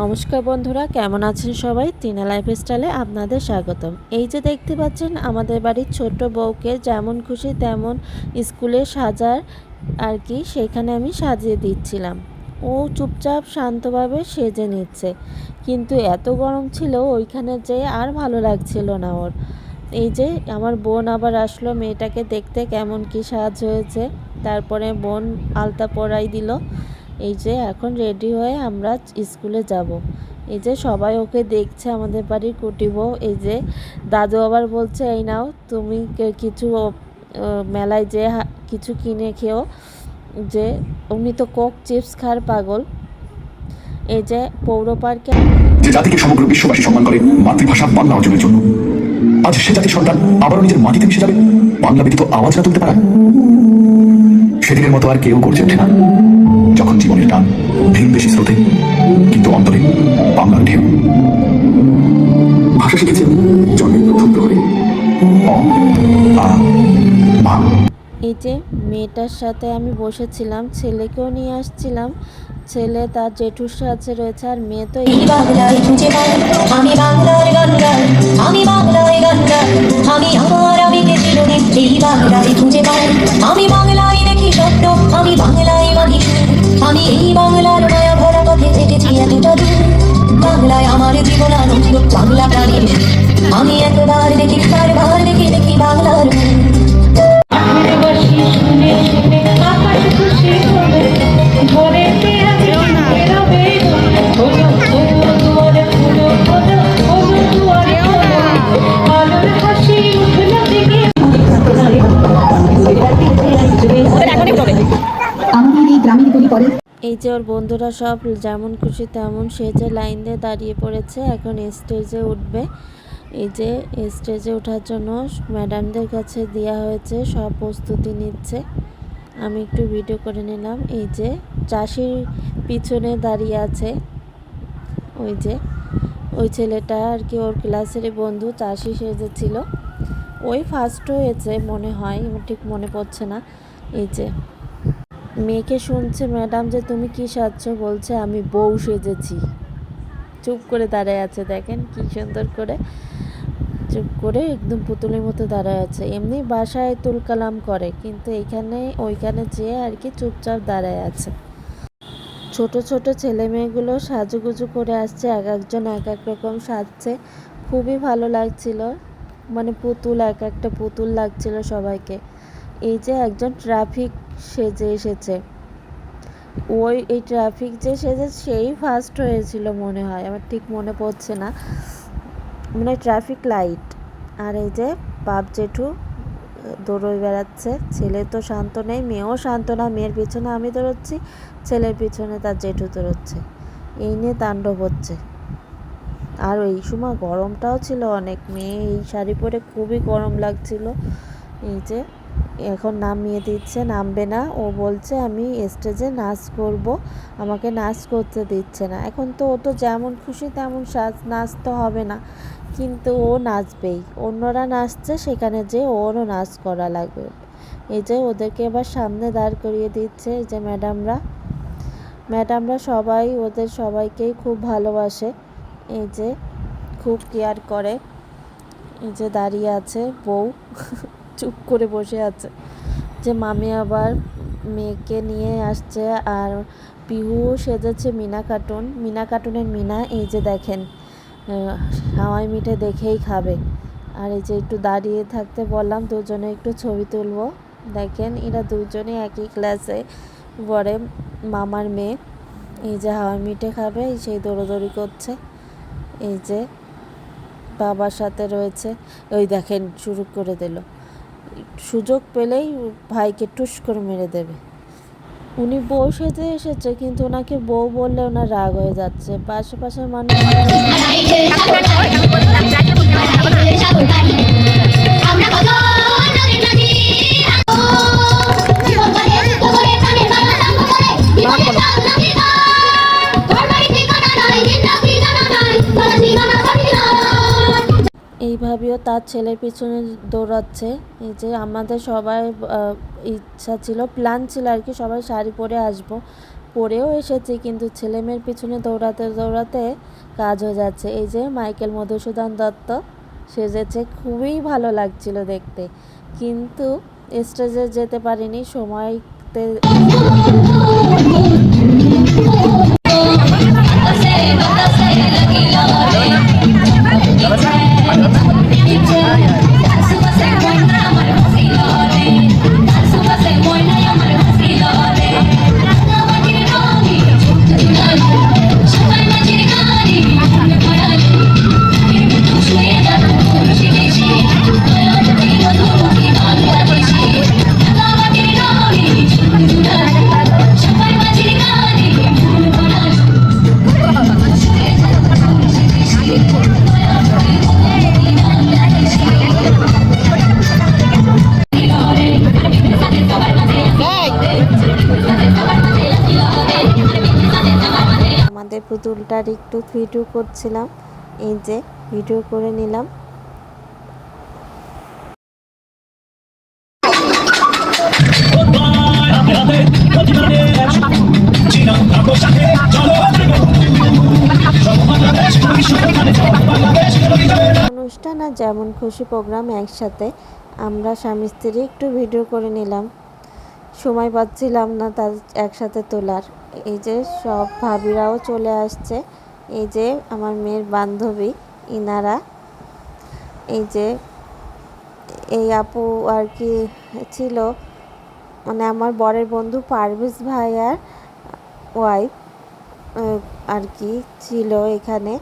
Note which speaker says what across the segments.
Speaker 1: নমস্কার বন্ধুরা, কেমন আছেন সবাই? টিনা লাইফ স্টাইলে আপনাদের স্বাগতম। এই যে দেখতে পাচ্ছেন, আমাদের বাড়ির ছোট্ট বউকে যেমন খুশি তেমন স্কুলে সাজার আর কি সেখানে আমি সাজিয়ে দিচ্ছিলাম। ও চুপচাপ শান্তভাবে সেজে নিচ্ছে। কিন্তু এত গরম ছিল, ওইখানে যে আর ভালো লাগছিল না ওর। এই যে আমার বোন আবার আসলো, মেয়েটাকে দেখতে কেমন কি সাজ হয়েছে। তারপরে বোন আলতা পরাই দিল। এই যে এখন রেডি হয়ে আমরা স্কুলে যাব। এই যে সবাই ওকে দেখছে আমাদের বাড়ির কুটি বউ। এই যে দাদু আবার বলছে, এই নাও, তুমি কিছু মেলায় যে কিছু কিনে খেও। যে উনি তো কোক, চিপস খার পাগল। এই যে পৌর পার্কে
Speaker 2: যে জাতিকে সমগ্র বিশ্ববাসী সম্মান করে মাতৃভাষা বাংলা অর্জনের জন্য, আজ সে জাতির সন্তান আবারও নিজের মাটিতে মিশে যাবে। বাংলা ব্যতীত আওয়াজ না তুলতে পারা? সেদিনের মতো আর কেউ করছে না। যখন জীবনের টান ভিনদেশি স্রোতে কিন্তু অন্তরে বাংলার ঢেউ। ভাষা শিখেছে জন্মের প্রথম প্রহরে আ মা।
Speaker 1: এই যে মেয়েটার সাথে আমি বসেছিলাম ছেলেকেও নিয়ে আসছিলাম। ছেলে তার জেঠুর সাথে রয়েছে আর মেয়ে তো
Speaker 3: এই খুঁজে আমি বাংলায় দেখি স্বপ্ন আমি বাংলায় মানি। আমি এই বাংলার মায়া ভরা পথে থেকেছি এতটা দূর বাংলায় আমার জীবন আনন্দ, বাংলা প্রাণীর। আমি একবার দেখি বারবার দেখি
Speaker 1: যে ওর বন্ধুরা সব যেমন খুশি তেমন সেজে লাইন দিয়ে দাঁড়িয়ে পড়েছে। এখন স্টেজে উঠবে। এই যে স্টেজে ওঠার জন্য ম্যাডামদের কাছে দেওয়া হয়েছে, সব প্রস্তুতি নিচ্ছে। আমি একটু ভিডিও করে নিলাম। এই যে চাষির পিছনে দাঁড়িয়ে আছে। ওই যে ওই ছেলেটা আর কি, ওর ক্লাসেরই বন্ধু, চাষি সেজেছিল। ওই ফার্স্ট হয়েছে মনে হয় ঠিক মনে পড়ছে না। এই যে মেয়েকে শুনছে ম্যাডাম যে তুমি কি সাজছো বলছে, আমি বউ সেজেছি। চুপ করে দাঁড়ায় আছে, দেখেন কি সুন্দর করে। চুপ করে একদম পুতুলের মতো দাঁড়ায় আছে। এমনি বাসায় তুলকালাম করে, কিন্তু এইখানে ওইখানে যেয়ে আর কি চুপচাপ দাঁড়ায় আছে। ছোট ছোট ছেলে মেয়েগুলো সাজুগুজু করে আসছে, এক একজন এক এক রকম সাজছে। খুবই ভালো লাগছিল। মানে পুতুল, এক একটা পুতুল লাগছিল সবাইকে। এই যে একজন ট্রাফিক সেজে এসেছে। ওই, এই ট্রাফিক যে সেজে সেই ফার্স্ট হয়েছিল মনে হয়। আমার ঠিক মনে পড়ছে না। মানে ট্রাফিক লাইট আর এই যে বাপ জেঠু দৌড়ই বেড়াচ্ছে। ছেলে তো শান্ত নেই, মেয়েও শান্ত না। মেয়ের পিছনে আমি দৌড়চ্ছি, ছেলের পিছনে তার জেঠু দৌড়চ্ছে। এই নিয়ে তাণ্ডব হচ্ছে। আর এই সময় গরমটাও ছিল অনেক। মেয়ে এই শাড়ি পরে খুবই গরম লাগছিল। এই যে এখন নামিয়ে দিচ্ছে, নামবে না। ও বলছে, আমি স্টেজে নাচ করব। আমাকে নাচ করতে দিচ্ছে না। এখন তো ও তো যেমন খুশি তেমন সাজ, নাচ তো হবে না। কিন্তু ও নাচবেই। অন্যরা নাচছে, সেখানে যে ওরও নাচ করা লাগবে। এই যে ওদেরকে এবার সামনে দাঁড় করিয়ে দিচ্ছে এই যে ম্যাডামরা। ম্যাডামরা সবাই, ওদের সবাইকেই খুব ভালোবাসে। এই যে খুব কেয়ার করে। এই যে দাঁড়িয়ে আছে বউ। চুপ করে বসে আছে। যে মামি আবার মেয়েকে নিয়ে আসছে আর পিহু সেজেছে মিনা কার্টুন। মিনা কার্টুনের মিনা, এই যে দেখেন হাওয়াই মিঠে দেখেই খাবে। আর এই যে একটু দাঁড়িয়ে থাকতে বললাম, দুজনে একটু ছবি তুলবো। দেখেন, এরা দুজনে একই ক্লাসে পড়ে, মামার মেয়ে। এই যে হাওয়াই মিঠে খাবে এই সেই দৌড়োদৌড়ি করছে। এই যে বাবার সাথে রয়েছে। ওই দেখেন, শুরু করে দিল। সুযোগ পেলেই ভাইকে টুস করে মেরে দেবে। উনি বউ সেজে এসেছে, কিন্তু ওনাকে বউ বললে ওনার রাগ হয়ে যাচ্ছে। পাশে পাশে মানুষ এইভাবেও তার ছেলের পিছনে দৌড়াচ্ছে। এই যে আমাদের সবাই ইচ্ছা ছিল প্ল্যান ছিল আর কি সবাই শাড়ি পরে আসব। পরেও এসেছি কিন্তু ছেলেমেয়ের পিছনে দৌড়াতে দৌড়াতে কাজ হয়ে যাচ্ছে। এই যে মাইকেল মধুসূদন দত্ত, সেজেছে, খুবই ভালো লাগছিল দেখতে। কিন্তু স্টেজে যেতে পারিনি, সময়তে আমাদের পুতুলটার একটু ভিডিও করছিলাম। এই যে, ভিডিও করে নিলাম। অনুষ্ঠান আর যেমন খুশি প্রোগ্রাম একসাথে, আমরা স্বামী স্ত্রী একটু ভিডিও করে নিলাম। সময় পাচ্ছিলাম না তার একসাথে তোলার। এই যে সব ভাবিরাও চলে আসছে। এই যে আমার মেয়ের বান্ধবী, ইনারা। এই যে এই আপু আর কি ছিল মানে আমার বরের বন্ধু পারভেজ ভাইয়ার ওয়াইফ আর কি ছিল এখানে।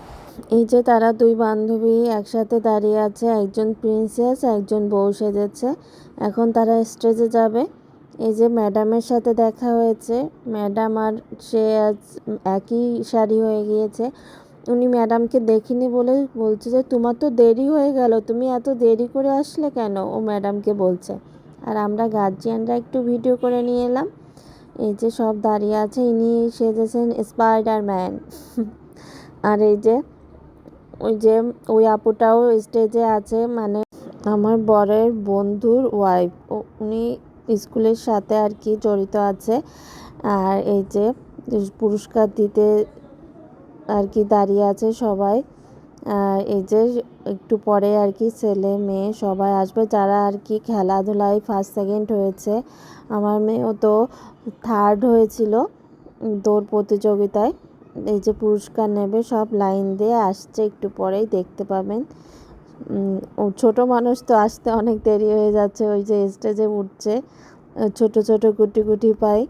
Speaker 1: এই যে তারা দুই বান্ধবী একসাথে দাঁড়িয়ে আছে, একজন প্রিন্সেস একজন বউ সেজেছে। এখন তারা স্টেজে যাবে। এই যে ম্যাডামের সাথে দেখা হয়েছে, ম্যাডাম আর সে আজ একই শাড়ি হয়ে গিয়েছে। উনি ম্যাডামকে দেখিনি বলে বলছে যে, তোমার তো দেরি হয়ে গেল, তুমি এত দেরি করে আসলে কেন? ও ম্যাডামকে বলছে। আর আমরা গার্জিয়ানরা একটু ভিডিও করে নিয়ে এলাম। এই যে সব দাঁড়িয়ে আছে, ইনি সেজেছেন স্পাইডারম্যান। আর এই যে, ওই যে, ওই আপুটাও স্টেজে আছে মানে আমার বরের বন্ধুর ওয়াইফ উনি স্কুলের সাথে আর কি জড়িত আছে। আর এই যে পুরস্কার দিতে আর কি দাঁড়িয়ে আছে সবাই। আর এই যে একটু পরে আর কি ছেলে, মেয়ে সবাই আসবে। যারা আর কি খেলাধুলায় ফার্স্ট সেকেন্ড হয়েছে। আমার মেয়েও তো থার্ড হয়েছিল দৌড় প্রতিযোগিতায়। এই যে পুরস্কার নেবে সব লাইন দিয়ে আসছে। একটু পরেই দেখতে পাবেন। ছোট মানুষ তো আসতে অনেক দেরি হয়ে যাচ্ছে, ওই যে স্টেজে উঠছে। ছোট ছোট, গুটি গুটি পায়।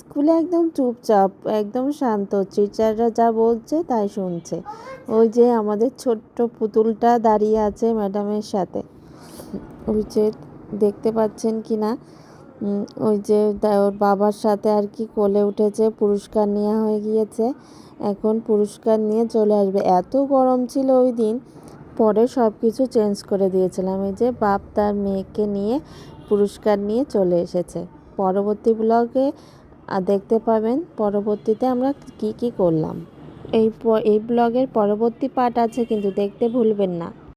Speaker 1: স্কুলে একদম চুপচাপ, একদম শান্ত। টিচাররা যা বলছে তাই শুনছে। ওই যে আমাদের ছোট্ট পুতুলটা দাঁড়িয়ে আছে ম্যাডামের সাথে। ওই যে দেখতে পাচ্ছেন কি না? ওই যে ওর বাবার সাথে আর কি কোলে উঠেছে, পুরস্কার নেওয়া হয়ে গিয়েছে। এখন পুরস্কার নিয়ে চলে আসবে। এত গরম ছিল ওই দিন। পরে সব কিছু চেঞ্জ করে দিয়েছিলাম। এই যে বাপ তার মেয়েকে নিয়ে পুরস্কার নিয়ে চলে এসেছে। পরবর্তী ব্লগে দেখতে পাবেন পরবর্তীতে আমরা কি কি করলাম। এই এই ব্লগের পরবর্তী পার্ট আছে, কিন্তু দেখতে ভুলবেন না।